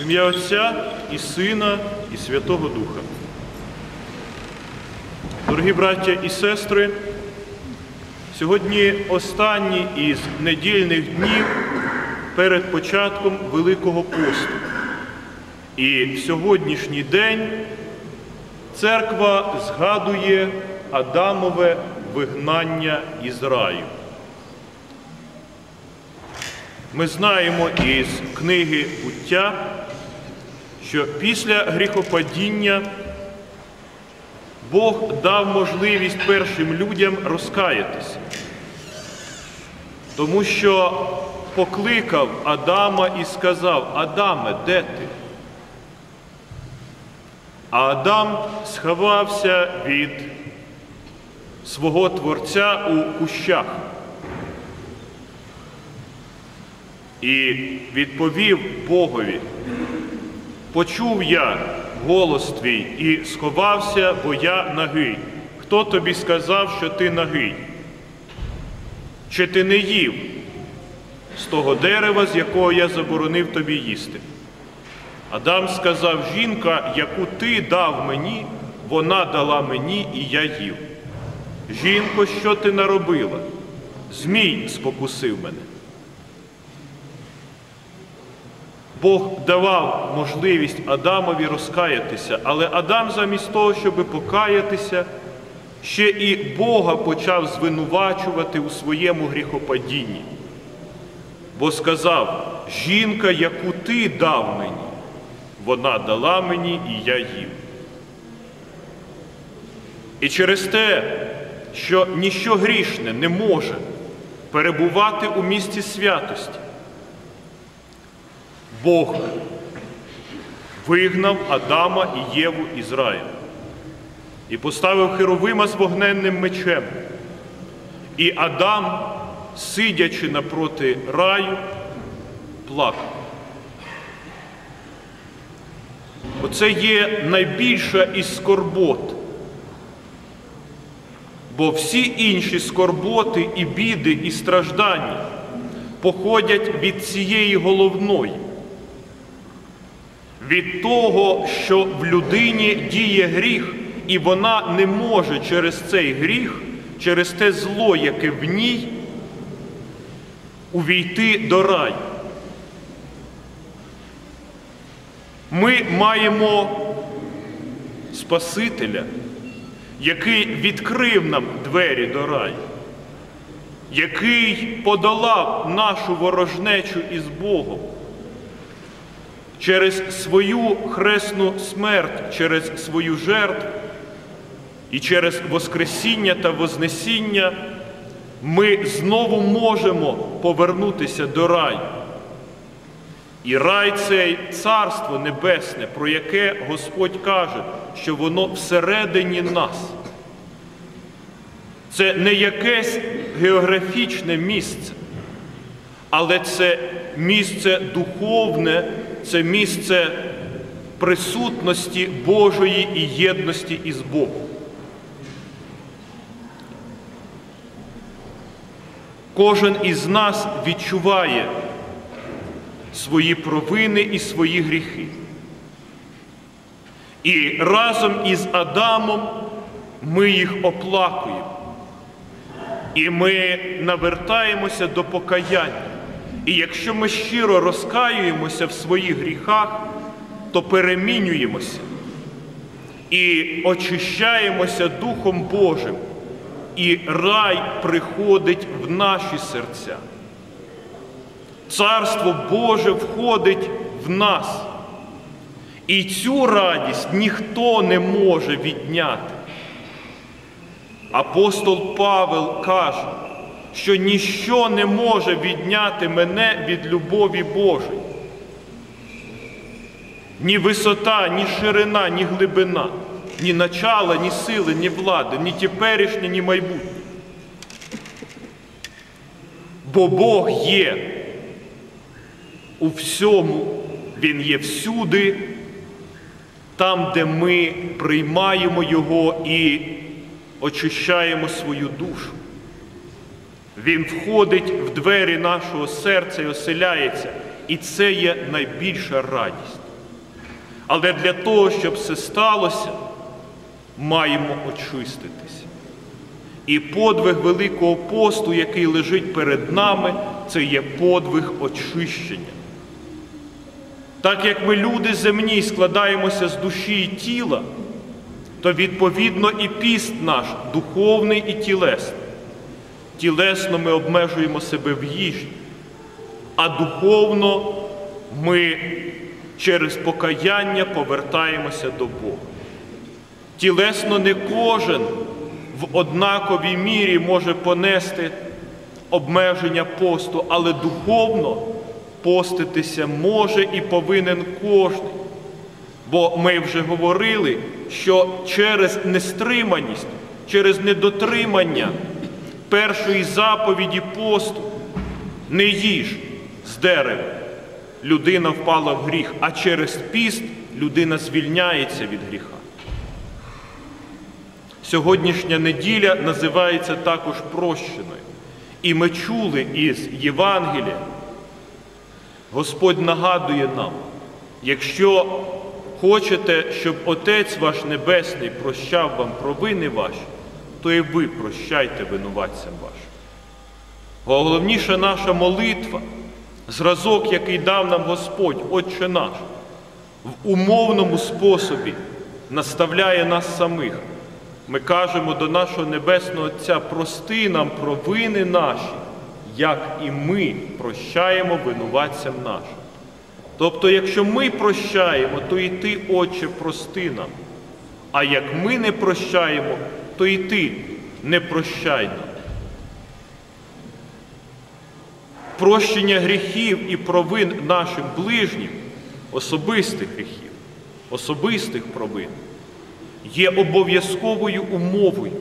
В ім'я Отця і Сина, і Святого Духа. Дорогі браття і сестри, сьогодні останній із недільних днів перед початком Великого посту. І в сьогоднішній день церква згадує Адамове вигнання із раю. Ми знаємо із книги буття, що після гріхопадіння Бог дав можливість першим людям розкаятися, тому що покликав Адама і сказав: Адаме, де ти? А Адам сховався від свого Творця у кущах. І відповів Богові, почув я голос твій і сховався, бо я нагий. Хто тобі сказав, що ти нагий? Чи ти не їв з того дерева, з якого я заборонив тобі їсти? Адам сказав, жінка, яку ти дав мені, вона дала мені, і я їв. Жінко, що ти наробила? Змій спокусив мене. Бог давав можливість Адамові розкаятися, але Адам замість того, щоб покаятися, ще і Бога почав звинувачувати у своєму гріхопадінні. Бо сказав, жінка, яку ти дав мені, вона дала мені і я їв. І через те, що ніщо грішне не може перебувати у місці святості, Бог вигнав Адама і Єву із раю і поставив Херовима з вогненним мечем. І Адам, сидячи напроти раю, плакав. Оце є найбільша із скорбот. Бо всі інші скорботи і біди, і страждання походять від цієї головної від того, що в людині діє гріх, і вона не може через цей гріх, через те зло, яке в ній, увійти до раю. Ми маємо Спасителя, який відкрив нам двері до раю, який подолав нашу ворожнечу із Богом через свою хресну смерть, через свою жертву і через Воскресіння та Вознесіння ми знову можемо повернутися до раю. І рай це царство небесне, про яке Господь каже, що воно всередині нас. Це не якесь географічне місце, але це місце духовне, це місце присутності Божої і єдності із Богом. Кожен із нас відчуває свої провини і свої гріхи. І разом із Адамом ми їх оплакуємо. І ми навертаємося до покаяння. І якщо ми щиро розкаюємося в своїх гріхах, то перемінюємося і очищаємося Духом Божим, і рай приходить в наші серця. Царство Боже входить в нас. І цю радість ніхто не може відняти. Апостол Павел каже, що ніщо не може відняти мене від любові Божої. Ні висота, ні ширина, ні глибина, ні начала, ні сили, ні влади, ні теперішнє, ні майбутнє. Бо Бог є у всьому, Він є всюди, там, де ми приймаємо Його і очищаємо свою душу. Він входить в двері нашого серця і оселяється, і це є найбільша радість. Але для того, щоб це сталося, маємо очиститися. І подвиг Великого посту, який лежить перед нами, це є подвиг очищення. Так як ми, люди земні, складаємося з душі і тіла, то відповідно і піст наш духовний і тілесний. Тілесно ми обмежуємо себе в їжі, а духовно ми через покаяння повертаємося до Бога. Тілесно не кожен в однаковій мірі може понести обмеження посту, але духовно поститися може і повинен кожен. Бо ми вже говорили, що через нестриманість, через недотримання першої заповіді посту не їж з дерева, людина впала в гріх, а через піст людина звільняється від гріха. Сьогоднішня неділя називається також прощеною. І ми чули із Євангелія, Господь нагадує нам, якщо хочете, щоб Отець ваш Небесний прощав вам провини ваші, то і ви прощайте винуватцям вашим. Головніша наша молитва, зразок, який дав нам Господь, Отче наш, в умовному способі наставляє нас самих. Ми кажемо до нашого Небесного Отця, прости нам провини наші, як і ми прощаємо винуватцям нашим. Тобто, якщо ми прощаємо, то і ти, Отче, прости нам. А як ми не прощаємо, то і ти не прощай. Прощення гріхів і провин нашим ближнім, особистих гріхів, особистих провин є обов'язковою умовою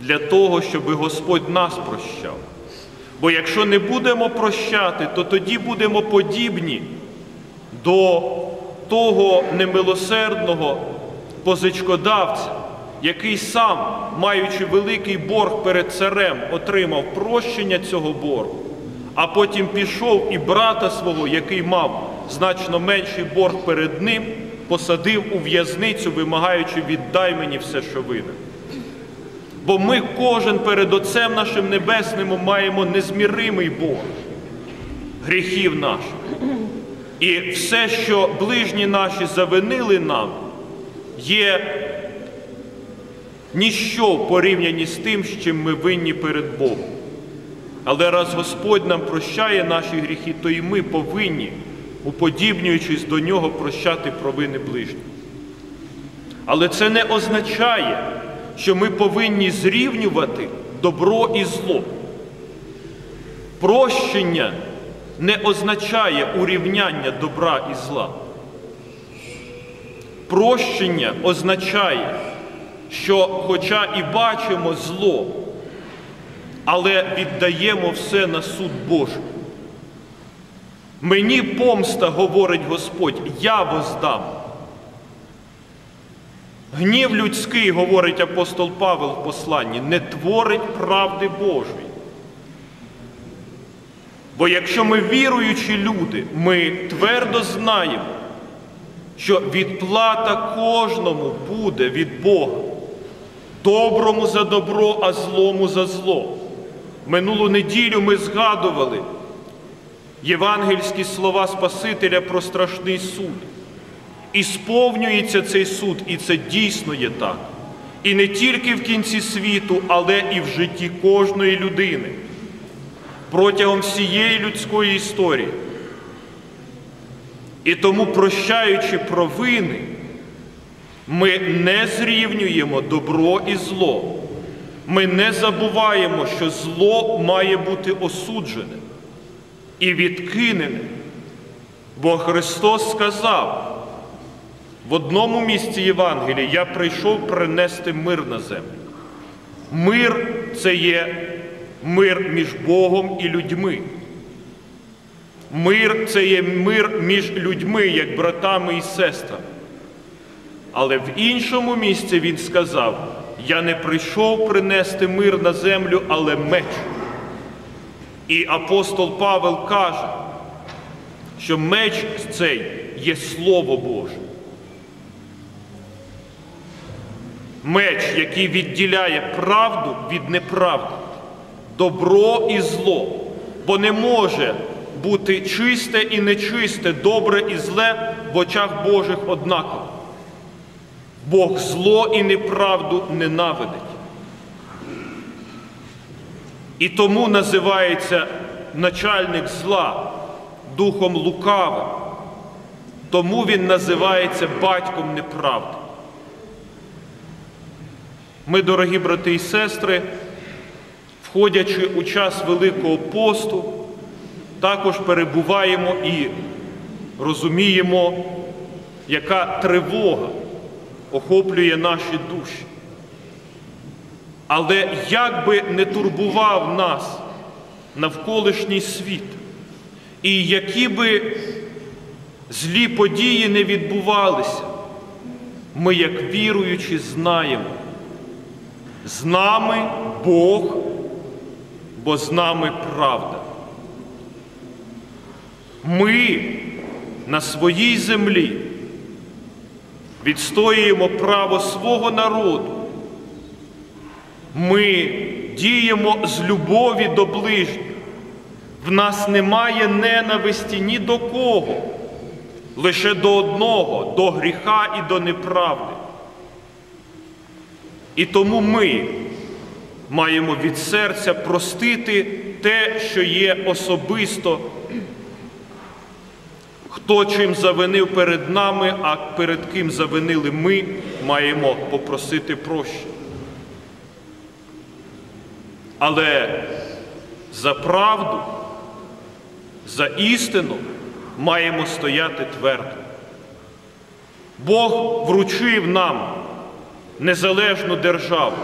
для того, щоб Господь нас прощав. Бо якщо не будемо прощати, то тоді будемо подібні до того немилосердного позичкодавця, який сам, маючи великий борг перед царем, отримав прощення цього боргу, а потім пішов і брата свого, який мав значно менший борг перед ним, посадив у в'язницю, вимагаючи віддай мені все, що винен. Бо ми кожен перед Отцем нашим Небесним маємо незміримий Бог гріхів наших. І все, що ближні наші завинили нам, є ніщо в порівнянні з тим, з чим ми винні перед Богом. Але раз Господь нам прощає наші гріхи, то і ми повинні, уподібнюючись до Нього, прощати провини ближніх. Але це не означає, що ми повинні зрівнювати добро і зло. Прощення не означає урівняння добра і зла. Прощення означає, що, хоча і бачимо зло, але віддаємо все на суд Божий. Мені помста, говорить Господь, я воздам. Гнів людський, говорить апостол Павел в посланні, не творить правди Божої. Бо якщо ми віруючі люди, ми твердо знаємо, що відплата кожному буде від Бога, доброму за добро, а злому за зло. Минулу неділю ми згадували євангельські слова Спасителя про страшний суд. І сповнюється цей суд, і це дійсно є так. І не тільки в кінці світу, але і в житті кожної людини протягом всієї людської історії. І тому, прощаючи провини, ми не зрівнюємо добро і зло. Ми не забуваємо, що зло має бути осуджене і відкинене. Бо Христос сказав в одному місці Євангелія, я прийшов принести мир на землю. Мир це є мир між Богом і людьми. Мир це є мир між людьми, як братами і сестрами. Але в іншому місці він сказав: Я не прийшов принести мир на землю, але меч. І апостол Павел каже, що меч цей є Слово Боже. Меч, який відділяє правду від неправди, добро і зло, бо не може бути чисте і нечисте, добре і зле в очах Божих однаково. Бог зло і неправду ненавидить. І тому називається начальник зла духом лукавим, тому він називається батьком неправди. Ми, дорогі брати і сестри, входячи у час Великого посту, також перебуваємо і розуміємо, яка тривога охоплює наші душі. Але як би не турбував нас навколишній світ, і які би злі події не відбувалися, ми, як віруючі, знаємо, з нами Бог, бо з нами правда. Ми на своїй землі відстоюємо право свого народу. Ми діємо з любові до ближніх. В нас немає ненависті ні до кого, лише до одного, до гріха і до неправди. І тому ми маємо від серця простити те, що є особисто, хто чим завинив перед нами, а перед ким завинили ми, маємо попросити прощення. Але за правду, за істину маємо стояти твердо. Бог вручив нам незалежну державу.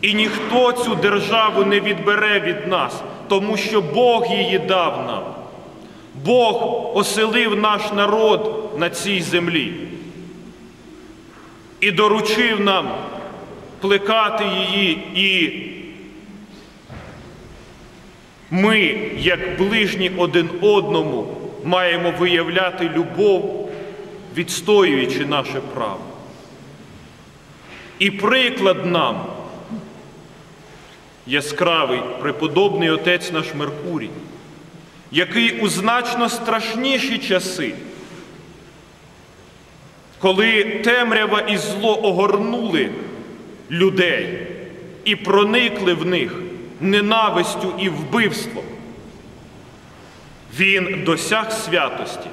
І ніхто цю державу не відбере від нас, тому що Бог її дав нам. Бог оселив наш народ на цій землі і доручив нам плекати її, і ми, як ближні один одному, маємо виявляти любов, відстоюючи наше право. І приклад нам яскравий преподобний отець наш Меркурій, який у значно страшніші часи, коли темрява і зло огорнули людей і проникли в них ненавистю і вбивством, він досяг святості,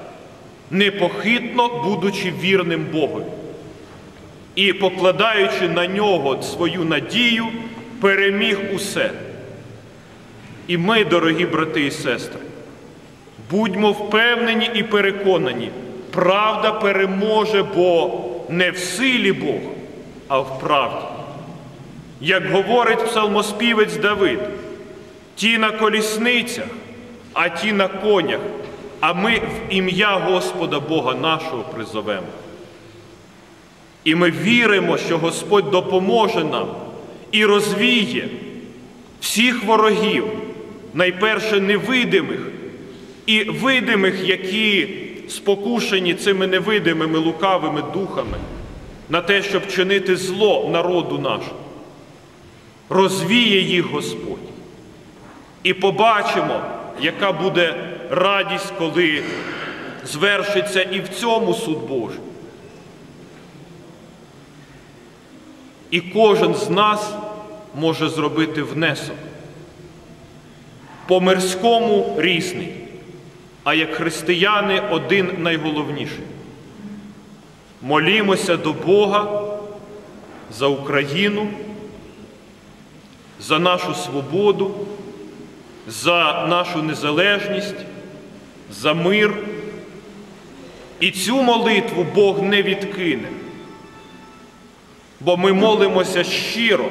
непохитно будучи вірним Богові і, покладаючи на нього свою надію, переміг усе. І ми, дорогі брати і сестри, будьмо впевнені і переконані, правда переможе, бо не в силі Бога, а в правді. Як говорить псалмоспівець Давид, ті на колісницях, а ті на конях, а ми в ім'я Господа Бога нашого призовемо. І ми віримо, що Господь допоможе нам і розвіє всіх ворогів, найперше невидимих і видимих, які спокушені цими невидимими лукавими духами на те, щоб чинити зло народу нашому. Розвіє їх Господь. І побачимо, яка буде радість, коли звершиться і в цьому суд Божий. І кожен з нас може зробити внесок. По мирському різний, а як християни один найголовніший. Молімося до Бога за Україну, за нашу свободу, за нашу незалежність, за мир. І цю молитву Бог не відкине бо ми молимося щиро,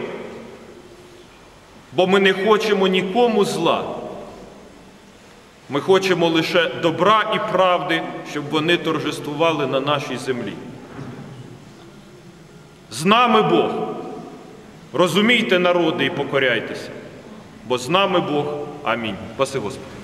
бо ми не хочемо нікому зла. Ми хочемо лише добра і правди, щоб вони торжествували на нашій землі. З нами Бог. Розумійте, народи, і покоряйтеся, бо з нами Бог. Амінь. Паси Господи.